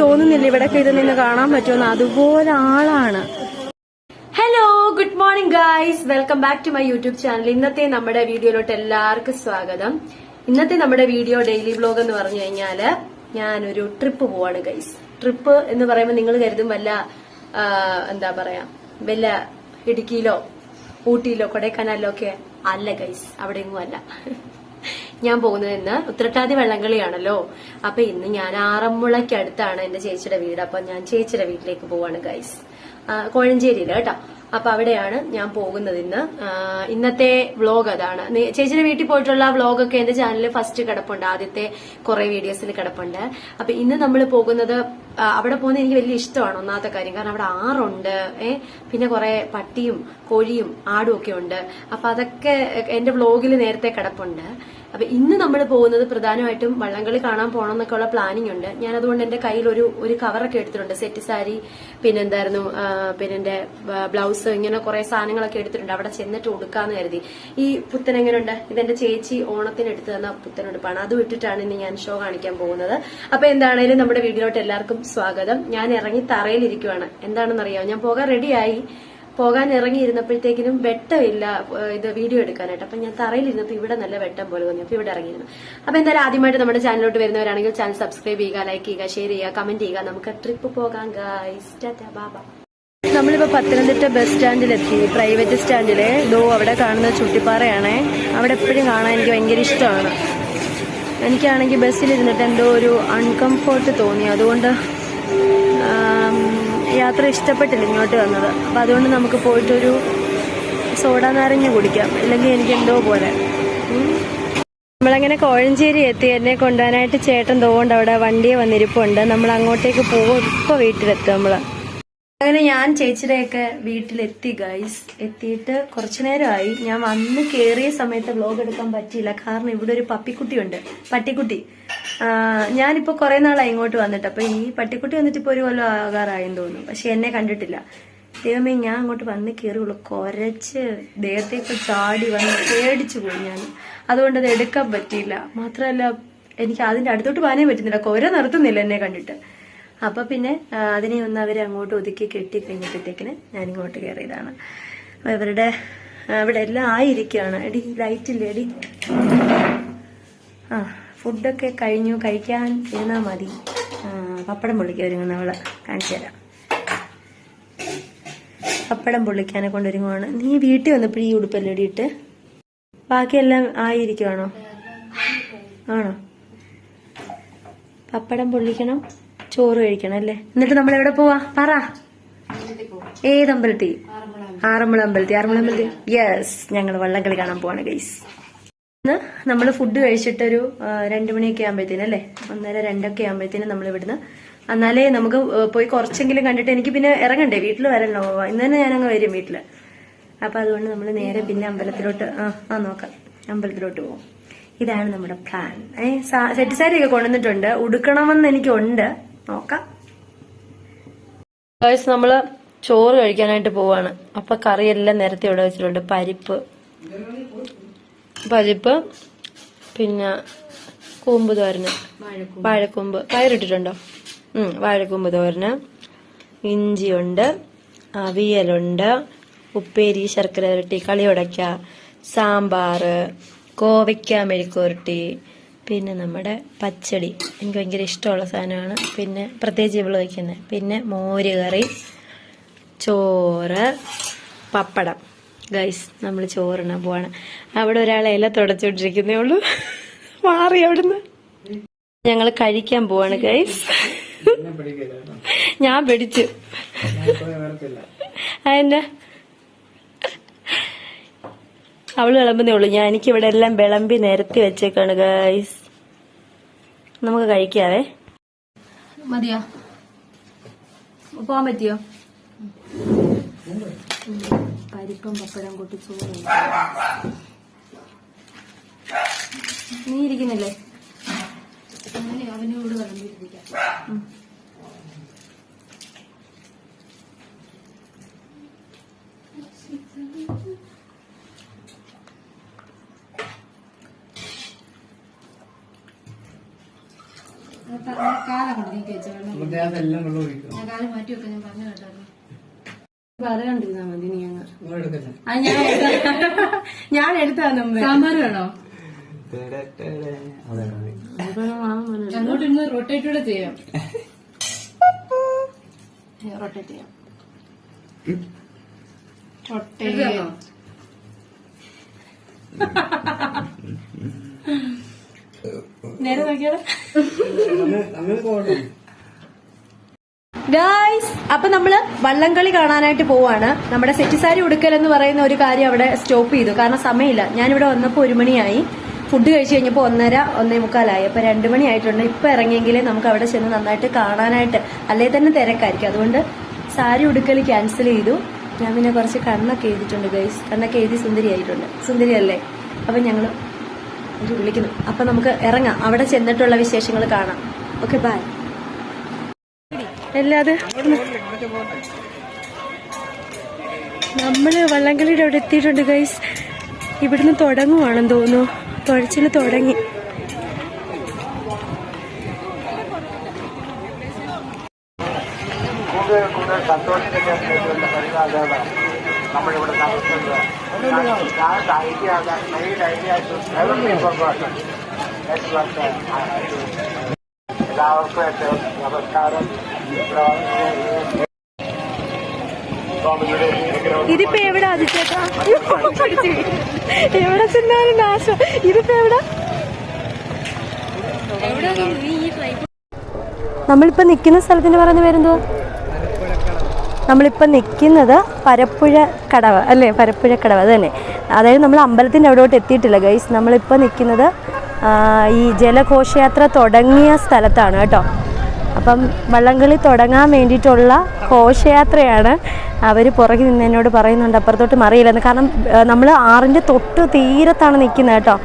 തോന്നുന്നില്ല ഇവിടെ ഇത് നിന്ന് കാണാൻ പറ്റുമെന്ന്. അതുപോലെ ആളാണ്. Hello good morning guys welcome back to my YouTube channel ഇന്നത്തെ നമ്മുടെ വീഡിയോയിലോട്ട് എല്ലാവർക്കും സ്വാഗതം. ഇന്നത്തെ നമ്മുടെ വീഡിയോ ഡെയിലി വ്ലോഗ് എന്ന് പറഞ്ഞു കഴിഞ്ഞാൽ ഞാനൊരു ട്രിപ്പ് പോവാണ് ഗൈസ് ട്രിപ്പ് എന്ന് പറയുമ്പോൾ നിങ്ങൾ കരുതും വല്ല എന്താ പറയാ വല്ല ഇടുക്കിയിലോ ഊട്ടിയിലോ കൊടൈക്കനാലിലോ ഒക്കെ അല്ല ഗൈസ് അവിടെയൊന്നും അല്ല. ഞാൻ പോകുന്നത് ഇന്ന് ഉത്രട്ടാതി വള്ളംകളിയാണല്ലോ. അപ്പൊ ഇന്ന് ഞാൻ ആറന്മുളയ്ക്കടുത്താണ് എന്റെ ചേച്ചിയുടെ വീട്. അപ്പൊ ഞാൻ ചേച്ചിയുടെ വീട്ടിലേക്ക് പോവാണ് ഗൈസ് കോഴഞ്ചേരിയിൽ കേട്ടോ. അപ്പൊ അവിടെയാണ് ഞാൻ പോകുന്നത് ഇന്ന്. ഇന്നത്തെ വ്ലോഗ് അതാണ്. ചേച്ചിയുടെ വീട്ടിൽ പോയിട്ടുള്ള വ്ലോഗൊക്കെ എന്റെ ചാനലിൽ ഫസ്റ്റ് കിടപ്പുണ്ട്. ആദ്യത്തെ കുറെ വീഡിയോസിൽ കിടപ്പുണ്ട്. അപ്പൊ ഇന്ന് നമ്മൾ പോകുന്നത് അവിടെ പോകുന്നത് എനിക്ക് വലിയ ഇഷ്ടമാണ് ഒന്നാമത്തെ കാര്യം. കാരണം അവിടെ ആറുണ്ട് ഏ? പിന്നെ കുറെ പട്ടിയും കോഴിയും ആടും ഒക്കെ ഉണ്ട്. അപ്പൊ അതൊക്കെ എന്റെ വ്ലോഗിൽ നേരത്തെ കിടപ്പുണ്ട്. അപ്പൊ ഇന്ന് നമ്മൾ പോകുന്നത് പ്രധാനമായിട്ടും വള്ളംകളി കാണാൻ പോകണം എന്നൊക്കെ ഉള്ള പ്ലാനിങ് ഉണ്ട്. ഞാൻ അതുകൊണ്ട് എന്റെ കയ്യിൽ ഒരു ഒരു കവറൊക്കെ എടുത്തിട്ടുണ്ട്. സെറ്റ് സാരി പിന്നെ എന്തായിരുന്നു പിന്നെ എന്റെ ബ്ലൗസ് ഇങ്ങനെ കുറെ സാധനങ്ങളൊക്കെ എടുത്തിട്ടുണ്ട്. അവിടെ ചെന്നിട്ട് കൊടുക്കാന്ന് കരുതി. ഈ പുത്തൻ എങ്ങനെയുണ്ട് ഇതെന്റെ ചേച്ചി ഓണത്തിന് എടുത്തു തന്ന പുത്തൻ ഉടുപ്പാണ്. അത് വിട്ടിട്ടാണ് ഇന്ന് ഞാൻ ഷോ കാണിക്കാൻ പോകുന്നത്. അപ്പൊ എന്താണേലും നമ്മുടെ വീഡിയോട്ട് എല്ലാവർക്കും സ്വാഗതം. ഞാൻ ഇറങ്ങി തറയിലിരിക്കുവാണ്. എന്താണെന്നറിയാം? ഞാൻ പോകാൻ റെഡിയായി പോകാൻ ഇറങ്ങിയിരുന്നപ്പോഴത്തേക്കിനും വെട്ടമില്ല ഇത് വീഡിയോ എടുക്കാനായിട്ട്. അപ്പൊ ഞാൻ തറയിലിരുന്നപ്പോൾ ഇവിടെ നല്ല വെട്ടം പോലെ തോന്നി അപ്പൊ ഇവിടെ ഇറങ്ങിയിരുന്നു. അപ്പൊ എന്തായാലും ആദ്യമായിട്ട് നമ്മുടെ ചാനലിലോട്ട് വരുന്നവരാണെങ്കിൽ ചാനൽ സബ്സ്ക്രൈബ് ചെയ്യുക ലൈക്ക് ചെയ്യുക ഷെയർ ചെയ്യുക കമന്റ് ചെയ്യുക. നമുക്ക് ട്രിപ്പ് പോകാം ഗൈസ് ബാബ നമ്മളിപ്പോ പത്തനംതിട്ട ബസ് സ്റ്റാൻഡിലെത്തി പ്രൈവറ്റ് സ്റ്റാൻഡിൽ ദോ അവിടെ കാണുന്ന ചുട്ടിപ്പാറയാണേ. അവിടെ എപ്പോഴും കാണാൻ എനിക്ക് ഭയങ്കര ഇഷ്ടമാണ്. എനിക്കാണെങ്കിൽ ബസ്സിലിരുന്നിട്ട് എന്തോ ഒരു അൺകംഫോർട്ട് തോന്നി. അതുകൊണ്ട് യാത്ര ഇഷ്ടപ്പെട്ടില്ല ഇങ്ങോട്ട് വന്നത്. അപ്പം അതുകൊണ്ട് നമുക്ക് പോയിട്ടൊരു സോഡ നാരങ്ങ കുടിക്കാം. ഇല്ലെങ്കിൽ എനിക്ക് എന്തോ പോലെ. നമ്മളങ്ങനെ കോഴഞ്ചേരി എത്തി. എന്നെ കൊണ്ടുപോകാനായിട്ട് ചേട്ടൻ തോണ്ട് അവിടെ വണ്ടിയെ വന്നിരിപ്പുണ്ട്. നമ്മൾ അങ്ങോട്ടേക്ക് പോകും ഇപ്പോൾ വീട്ടിലെത്തും നമ്മൾ. അങ്ങനെ ഞാൻ ചേച്ചിയുടെയൊക്കെ വീട്ടിലെത്തി ഗൈസ് എത്തിയിട്ട് കുറച്ചു നേരമായി. ഞാൻ വന്ന് കയറിയ സമയത്ത് വ്ലോഗ് എടുക്കാൻ പറ്റിയില്ല. കാരണം ഇവിടെ ഒരു പപ്പിക്കുട്ടിയുണ്ട്. പട്ടിക്കുട്ടി. ഞാനിപ്പോൾ ഞാനിപ്പോ കുറെ നാളായി ഇങ്ങോട്ട് വന്നിട്ട്. അപ്പൊ ഈ പട്ടിക്കുട്ടി വന്നിട്ട് ഇപ്പൊ ഒരു കൊല്ലം ആകാറായെന്ന് തോന്നുന്നു. പക്ഷെ എന്നെ കണ്ടിട്ടില്ല. ദൈവമേ ഞാൻ അങ്ങോട്ട് വന്ന് കയറിയുള്ളൂ കുരച്ച് ദേഹത്തേക്ക് ചാടി വന്ന് പേടിച്ചു പോയി ഞാൻ. അതുകൊണ്ട് അത് എടുക്കാൻ പറ്റിയില്ല. മാത്രമല്ല എനിക്ക് അതിന്റെ അടുത്തോട്ട് പോകാനേ പറ്റുന്നില്ല. കുര നിർത്തുന്നില്ല എന്നെ കണ്ടിട്ട്. അപ്പൊ പിന്നെ അതിനെ ഒന്ന് അവർ അങ്ങോട്ട് ഒതുക്കി കെട്ടി കഴിഞ്ഞപ്പോഴത്തേക്കിന് ഞാൻ ഇങ്ങോട്ട് കയറിയതാണ് അപ്പൊ ഇവരുടെ ഇവിടെ എല്ലാം ആയിരിക്കുകയാണ്. എടി ലൈറ്റില്ലേ എടി? ആ ഫുഡൊക്കെ കഴിഞ്ഞു. കഴിക്കാൻ ഇരുന്നാ മതി. പപ്പടം പൊള്ളിക്കാൻ ഒരുങ്ങുന്നവൾ കാണിച്ചു തരാം. പപ്പടം പൊള്ളിക്കാനെ കൊണ്ടൊരുങ്ങുവാണ് നീ വീട്ടിൽ വന്നപ്പോഴും ഈ ഉടുപ്പല്ലേ ഇടിയിട്ട് ബാക്കിയെല്ലാം ആയിരിക്കുവാണോ? ആണോ? പപ്പടം പൊള്ളിക്കണം. ചോറ് കഴിക്കണം അല്ലേ? എന്നിട്ട് നമ്മൾ എവിടെ പോവാ? പറ. ഏത് അമ്പലത്തി ആറന്മുള അമ്പലത്തിൽ. ആറന്മുള അമ്പലത്തിൽ? യെസ് ഞങ്ങൾ വള്ളംകളി കാണാൻ പോവാണ് ഗൈസ് ഇന്ന് നമ്മൾ ഫുഡ് കഴിച്ചിട്ടൊരു രണ്ടു മണിയൊക്കെ ആകുമ്പോഴത്തേനും അല്ലേ? ഒന്നര രണ്ടൊക്കെ ആകുമ്പോഴത്തേനും നമ്മൾ ഇവിടുന്ന് എന്നാലേ നമുക്ക് പോയി കുറച്ചെങ്കിലും കണ്ടിട്ട് എനിക്ക് പിന്നെ ഇറങ്ങണ്ടേ? വീട്ടിൽ വരണോ ഇന്ന് തന്നെ ഞാനങ്ങ് വരും വീട്ടിൽ. അപ്പൊ അതുകൊണ്ട് നമ്മൾ നേരെ പിന്നെ അമ്പലത്തിലോട്ട് ആ നോക്കാം. അമ്പലത്തിലോട്ട് പോകും ഇതാണ് നമ്മുടെ പ്ലാൻ ഏഹ് സെറ്റ് സാരി ഒക്കെ കൊണ്ടുവന്നിട്ടുണ്ട്. ഉടുക്കണമെന്ന് എനിക്കുണ്ട്. നോക്കാം. നമ്മൾ ചോറ് കഴിക്കാനായിട്ട് പോവാണ്. അപ്പൊ കറിയെല്ലാം നേരത്തെ ഇവിടെ വെച്ചിട്ടുണ്ട്. പരിപ്പ്. പരിപ്പ് പിന്നെ കൂമ്പ് തോരന്. വാഴക്കൂമ്പ്. പയറിട്ടിട്ടുണ്ടോ? ഉം വാഴക്കൂമ്പ് തോരന്. ഇഞ്ചിയുണ്ട് അവിയലുണ്ട് ഉപ്പേരി ശർക്കര ഉരുട്ടി കളിയുടയ്ക്ക സാമ്പാർ കോവയ്ക്ക മെഴുക്കുരുട്ടി പിന്നെ നമ്മുടെ പച്ചടി. എനിക്ക് ഭയങ്കര ഇഷ്ടമുള്ള സാധനമാണ്. പിന്നെ പ്രത്യേകിച്ച് ഇവൾ വയ്ക്കുന്നത്. പിന്നെ മോര് കറി ചോറ് പപ്പടം. ഗൈസ് നമ്മൾ ചോറിനാൻ പോവാണ്. അവിടെ ഒരാളെ ഇല തുടച്ചുകൊണ്ടിരിക്കുന്നേ ഉള്ളൂ. മാറി അവിടുന്ന്. ഞങ്ങൾ കഴിക്കാൻ പോവാണ് ഗൈസ് ഞാൻ പിടിച്ചു. അതെന്നെ അവൾ വിളമ്പുന്നേ ഉള്ളൂ. ഞാൻ എനിക്ക് ഇവിടെ എല്ലാം വിളമ്പി നിരത്തി വെച്ചേക്കാണ് ഗൈസ് നമുക്ക് കഴിക്കാവേ. മതിയോ? പോവാൻ പറ്റിയോ? പരിപ്പും പപ്പടം കൂട്ടി ചോറ് നീ ഇരിക്കുന്നില്ലേ? അവനോട് വിളമ്പിട്ടിരിക്കാം കാലം കൊണ്ട് ഞാൻ കാലം മാറ്റി വെക്കാൻ ഞാൻ പറഞ്ഞു കേട്ടായിരുന്നു പറയാണ്ടിരുന്നാ മതി നീ അങ്ങ്. ഞാൻ എടുത്ത- ഞാൻ എടുത്താ നമ്മ സാമ്പാർ വേണോ? അതെ അതെ. അങ്ങോട്ട് ഇന്ന് റൊട്ടേറ്റ് കൂടെ ചെയ്യാം. റൊട്ടേറ്റ് ചെയ്യാം? നേരെ നോക്കിയാലോ? ഗായ്സ് അപ്പൊ നമ്മൾ വള്ളംകളി കാണാനായിട്ട് പോവാണ്. നമ്മുടെ സെറ്റിസാരി ഉടുക്കൽ എന്ന് പറയുന്ന ഒരു കാര്യം അവിടെ സ്റ്റോപ്പ് ചെയ്തു. കാരണം സമയമില്ല. ഞാനിവിടെ വന്നപ്പോ ഒരു മണിയായി. ഫുഡ് കഴിച്ചു കഴിഞ്ഞപ്പോൾ ഒന്നര ഒന്നേ മുക്കാലായി. അപ്പൊ രണ്ടു മണി ആയിട്ടുണ്ട് ഇപ്പൊ ഇറങ്ങിയെങ്കിലേ നമുക്ക് അവിടെ ചെന്ന് നന്നായിട്ട് കാണാനായിട്ട് അല്ലേ തന്നെ തിരക്കായിരിക്കും. അതുകൊണ്ട് സാരി ഉടുക്കൽ ക്യാൻസൽ ചെയ്തു. ഞാൻ പിന്നെ കുറച്ച് കണ്ണൊക്കെ എഴുതിയിട്ടുണ്ട് ഗൈസ് കണ്ണൊക്കെ എഴുതി സുന്ദരിയായിട്ടുണ്ട്. സുന്ദരിയല്ലേ? അപ്പൊ ഞങ്ങൾ ഒരു വിളിക്കുന്നു. അപ്പൊ നമുക്ക് ഇറങ്ങാം. അവിടെ ചെന്നിട്ടുള്ള വിശേഷങ്ങൾ കാണാം. ഓക്കെ ബൈ അല്ലാതെ നമ്മൾ വള്ളംകളിയുടെ അവിടെ എത്തിയിട്ടുണ്ട് ഗൈസ് ഇവിടുന്ന് തുടങ്ങുവാണെന്ന് തോന്നുന്നു. തുഴച്ചിൽ തുടങ്ങി. സന്തോഷത്തിന്റെ നമ്മളിവിടെ നടത്തുന്നത്. ഞാൻ ഐഡിയ മെയിൻ ഐഡിയ എല്ലാവർക്കും എന്റെ നമസ്കാരം. സ്വാമിയുടെ അനുഗ്രഹം ഇതിപ്പോ എവിടെ ആദിച്ചേട്ടാ എവിടെ ചെന്നാലും നാശം. ഇതിപ്പോ എവിടെ? നമ്മളിപ്പോ നിക്കുന്ന സ്ഥലത്തിന് പറയുന്ന പേരെന്തോ? നമ്മളിപ്പോൾ നിൽക്കുന്നത് പരപ്പുഴ കടവ് അല്ലേ? പരപ്പുഴ കടവ് അത് തന്നെ. അതായത് നമ്മൾ അമ്പലത്തിന്റെ അവിടോട്ട് എത്തിയിട്ടില്ല ഗൈസ് നമ്മളിപ്പോൾ നിൽക്കുന്നത് ഈ ജലഘോഷയാത്ര തുടങ്ങിയ സ്ഥലത്താണ് കേട്ടോ. അപ്പം വള്ളംകളി തുടങ്ങാൻ വേണ്ടിയിട്ടുള്ള ഘോഷയാത്രയാണ് അവർ പുറകിൽ നിന്ന് എന്നോട് പറയുന്നുണ്ട്. അപ്പുറത്തോട്ട് മറിയില്ലെന്ന്. കാരണം നമ്മൾ ആറിന്റെ തൊട്ട് തീരത്താണ് നിൽക്കുന്നത് കേട്ടോ.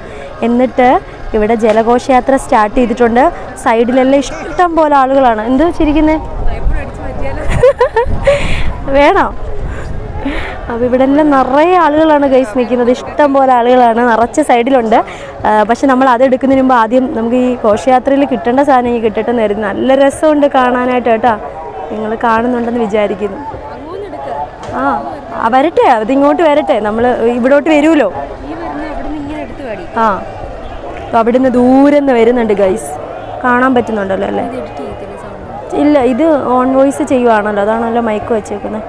എന്നിട്ട് ഇവിടെ ജലഘോഷയാത്ര സ്റ്റാർട്ട് ചെയ്തിട്ടുണ്ട്. സൈഡിലെല്ലാം ഇഷ്ടം പോലെ ആളുകളാണ്. എന്ത് ചിരിക്കുന്നത് വേണോ? അപ്പോൾ ഇവിടെ എല്ലാം നിറയെ ആളുകളാണ് ഗൈസ് നിൽക്കുന്നത്. ഇഷ്ടം പോലെ ആളുകളാണ്. നിറച്ച സൈഡിലുണ്ട് പക്ഷെ നമ്മൾ അത് എടുക്കുന്നതിന് മുമ്പ് ആദ്യം നമുക്ക് ഈ ഘോഷയാത്രയിൽ കിട്ടേണ്ട സാധനം ഈ കിട്ടട്ടെ നേരുന്നു നല്ല രസമുണ്ട് കാണാനായിട്ട് കേട്ടോ. നിങ്ങൾ കാണുന്നുണ്ടെന്ന് വിചാരിക്കുന്നു. ആ വരട്ടെ. അത് ഇങ്ങോട്ട് വരട്ടെ. നമ്മൾ ഇവിടോട്ട് വരുമല്ലോ. ആ. അപ്പോൾ അവിടുന്ന് ദൂരെ നിന്ന് വരുന്നുണ്ട് ഗൈസ് കാണാൻ പറ്റുന്നുണ്ടല്ലോ അല്ലേ? ഇല്ല ഇത് ഓൺ വോയിസ് ചെയ്യുവാണല്ലോ. അതാണല്ലോ മൈക്ക് വെച്ചേക്കുന്നത്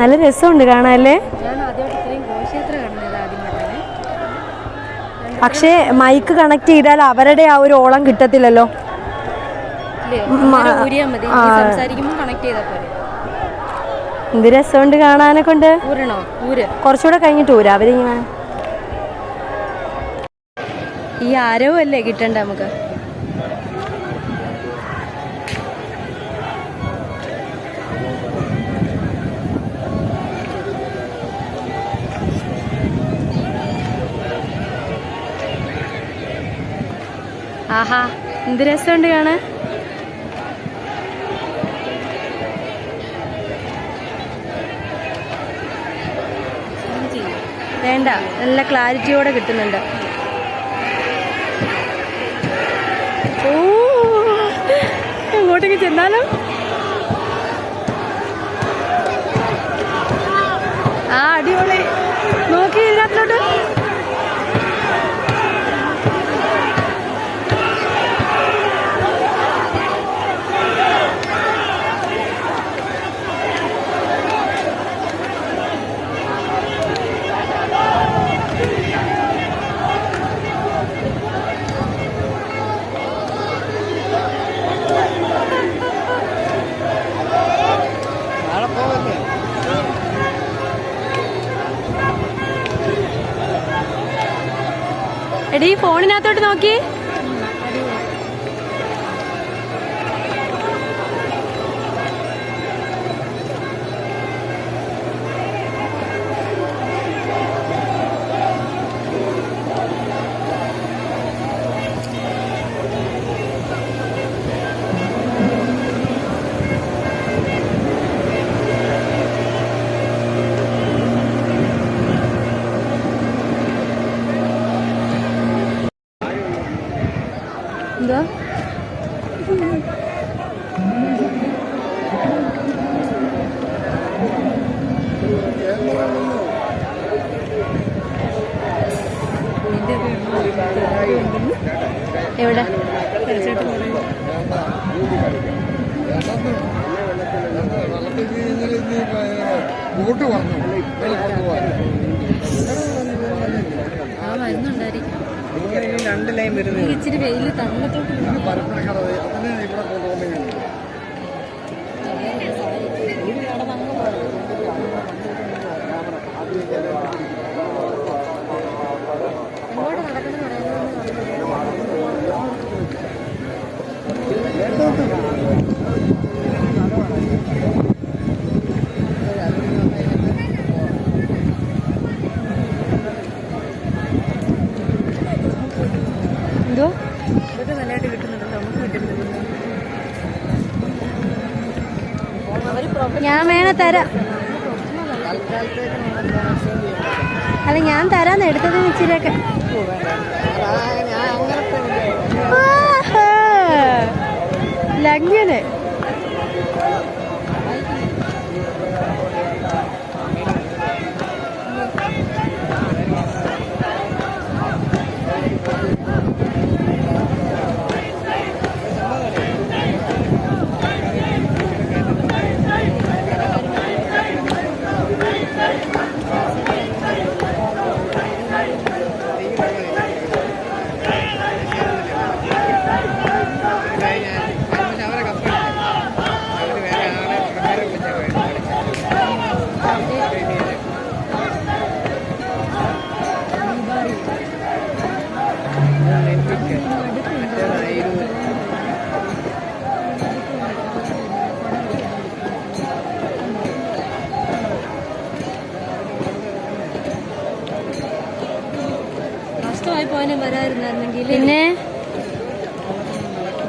നല്ല രസമുണ്ട് കാണാല്ലേ പക്ഷേ മൈക്ക് കണക്ട് ചെയ്താൽ അവരുടെ ആ ഒരു ഓളം കിട്ടത്തില്ലല്ലോ. എന്ത് രസമുണ്ട് കാണാനെ കൊണ്ട് കുറച്ചുകൂടെ കഴിഞ്ഞിട്ട് ഊരാ. അവരിങ്ങനെ ഈ ആരവും അല്ലേ കിട്ടണ്ട നമുക്ക്? ആഹാ എന്ത് രസമുണ്ട് കാണാൻ? വേണ്ട നല്ല ക്ലാരിറ്റിയോടെ കിട്ടുന്നുണ്ട്. ഓ എങ്ങോട്ടേക്ക് ചെന്നാലോ? ആ അടിപൊളി. നോക്കി ഇതിനകത്തോട്ട് നാളെ പോകല്ലേ എടീ ഫോണിനകത്തോട്ട് നോക്കി. എവിടെ? ബോട്ട് പറഞ്ഞു ആ വരുന്നുണ്ടായിരിക്കും ഇച്ചിരി വെയിൽ തന്നിട്ടോട്ട് പരപ്പനക്കട അതിനെ ഇവിടെ കൊണ്ടുപോകുന്നത് എങ്ങോട്ട് നടക്കണം എന്തോ ഇതൊക്കെ നല്ലതായിട്ട് കിട്ടുന്നുണ്ട് നമുക്ക് കിട്ടുന്നുണ്ട് ഞാൻ വേണ തരാം. അല്ല ഞാൻ തരാന്ന് എടുത്തത് ഇച്ചിരിയൊക്കെ. ലഗ്നന്. പിന്നെ?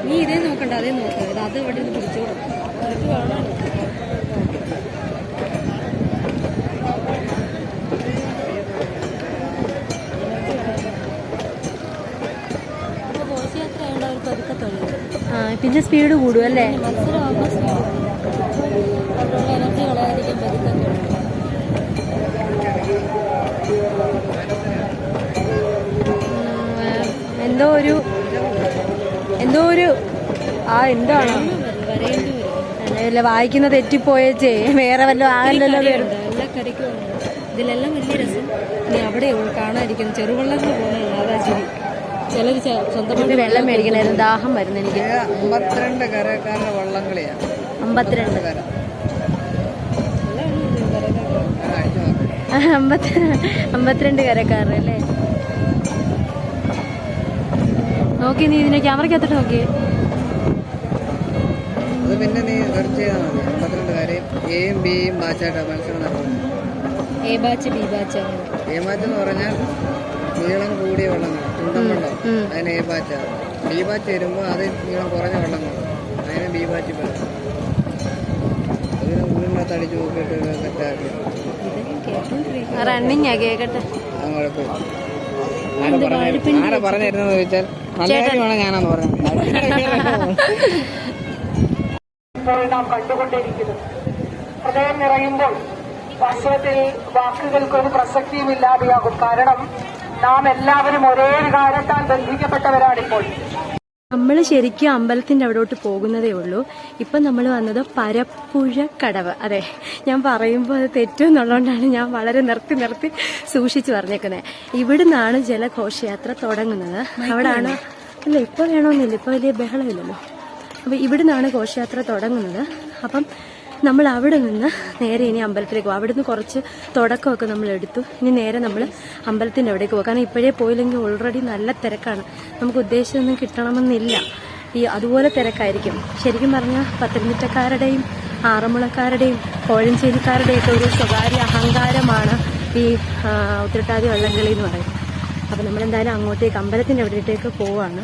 നീ ഇതേ നോക്കണ്ട അതേ നോക്കുക ഇത് അത് ഇവിടെ നിന്ന് പിടിച്ചോളൂ. പിന്നെ സ്പീഡ് കൂടും അല്ലേ? എനർജി കളയാതിരിക്കാൻ പതുക്കെ തൊഴിൽ. ഉം, എന്തോ ഒരു എന്തോ ഒരു ആ എന്താണ്? അല്ല വായിക്കുന്ന തെറ്റിപ്പോയച്ചേ വേറെ വല്ലതും ആകല്ലോ ഇതിലെല്ലാം വലിയ രസം. ഇനി അവിടെ കാണാതിരിക്കുന്നു. ചെറുവള്ളത്തിൽ പോകുന്നത് അതാ ശരി ചിലർ സ്വന്തമായിട്ട് വെള്ളം മേടിക്കണായിരുന്നു ദാഹം വരുന്നു എനിക്ക്. അമ്പത്തിരണ്ട് കരക്കാരുടെ വള്ളം അമ്പത്തിരണ്ട്. കര. അമ്പത്തി അമ്പത്തിരണ്ട് കരക്കാർ നോക്കി നീ ഇതിനെ ക്യാമറയ്ക്കകത്തിട്ട് നോക്കിയേ അത് പിന്നെ നീ സെർച്ച് ചെയ്താൽ മതി. അമ്പത്തിരണ്ട് കാര്യം എയും ബിയും ബാച്ചായിട്ടാണ് മത്സരം നടക്കുന്നത്. A batch B batch A batch എന്ന് പറഞ്ഞാൽ നീളം കൂടിയ വെള്ളങ്ങൾ ചുണ്ടൻ വെള്ളം. അതിന് എ ബാച്ചാണ് ബി ബാച്ച് വരുമ്പോൾ അത് നീളം കുറഞ്ഞ വെള്ളങ്ങൾ അതിന് ബി ബാച്ച് പറയും. അതിന് ഉള്ളിനകത്ത് അടിച്ച് നോക്കിയിട്ട് സെറ്റാക്കി റണ്ണിങ്ങാ കേക്കട്ടെ. അത് കുഴപ്പമില്ല. ആരെ പറഞ്ഞു ആരെ പറഞ്ഞിരുന്നെന്ന് ചോദിച്ചാൽ ഞാനാന്ന് പറഞ്ഞത്. ഇപ്പോൾ നാം കണ്ടുകൊണ്ടിരിക്കുന്നത് ഹൃദയം നിറയുമ്പോൾ വാസ്തവത്തിൽ വാക്കുകൾക്കൊരു പ്രസക്തിയും ഇല്ലാതെയാകും കാരണം നാം എല്ലാവരും ഒരേ വികാരത്താൽ ബന്ധിക്കപ്പെട്ടവരാണിപ്പോൾ. നമ്മൾ ശരിക്കും അമ്പലത്തിന്റെ അവിടോട്ട് പോകുന്നതേ ഉള്ളൂ. ഇപ്പം നമ്മൾ വന്നത് പരപ്പുഴ കടവ്. അതെ ഞാൻ പറയുമ്പോൾ അത് തെറ്റുമെന്നുള്ളതുകൊണ്ടാണ് ഞാൻ വളരെ നിർത്തി നിർത്തി സൂക്ഷിച്ചു പറഞ്ഞേക്കുന്നത് ഇവിടുന്നാണ് ജലഘോഷയാത്ര തുടങ്ങുന്നത്. അവിടാണ് അല്ല ഇപ്പൊ വേണമെന്നില്ല ഇപ്പൊ വലിയ ബഹളമില്ലല്ലോ. അപ്പൊ ഇവിടുന്നാണ് ഘോഷയാത്ര തുടങ്ങുന്നത്. അപ്പം നമ്മൾ അവിടെ നിന്ന് നേരെ ഇനി അമ്പലത്തിലേക്ക് പോകും നിന്ന് കുറച്ച് തുടക്കമൊക്കെ നമ്മൾ എടുത്തു. ഇനി നേരെ നമ്മൾ അമ്പലത്തിന്റെ അവിടേക്ക് പോകും കാരണം ഇപ്പോഴേ പോയില്ലെങ്കിൽ ഓൾറെഡി നല്ല തിരക്കാണ്. നമുക്ക് ഉദ്ദേശിച്ചൊന്നും കിട്ടണമെന്നില്ല. ഈ അതുപോലെ തിരക്കായിരിക്കും. ശരിക്കും പറഞ്ഞാൽ പത്തനംതിട്ടക്കാരുടെയും ആറന്മുളക്കാരുടെയും കോഴഞ്ചേരിക്കാരുടെയും ഒക്കെ ഒരു സ്വകാര്യ അഹങ്കാരമാണ് ഈ ഉത്രട്ടാതി വള്ളംകളി എന്ന് പറയുന്നത്. അപ്പം നമ്മളെന്തായാലും അങ്ങോട്ടേക്ക് അമ്പലത്തിന്റെ അവിടേക്ക് പോവാണ്.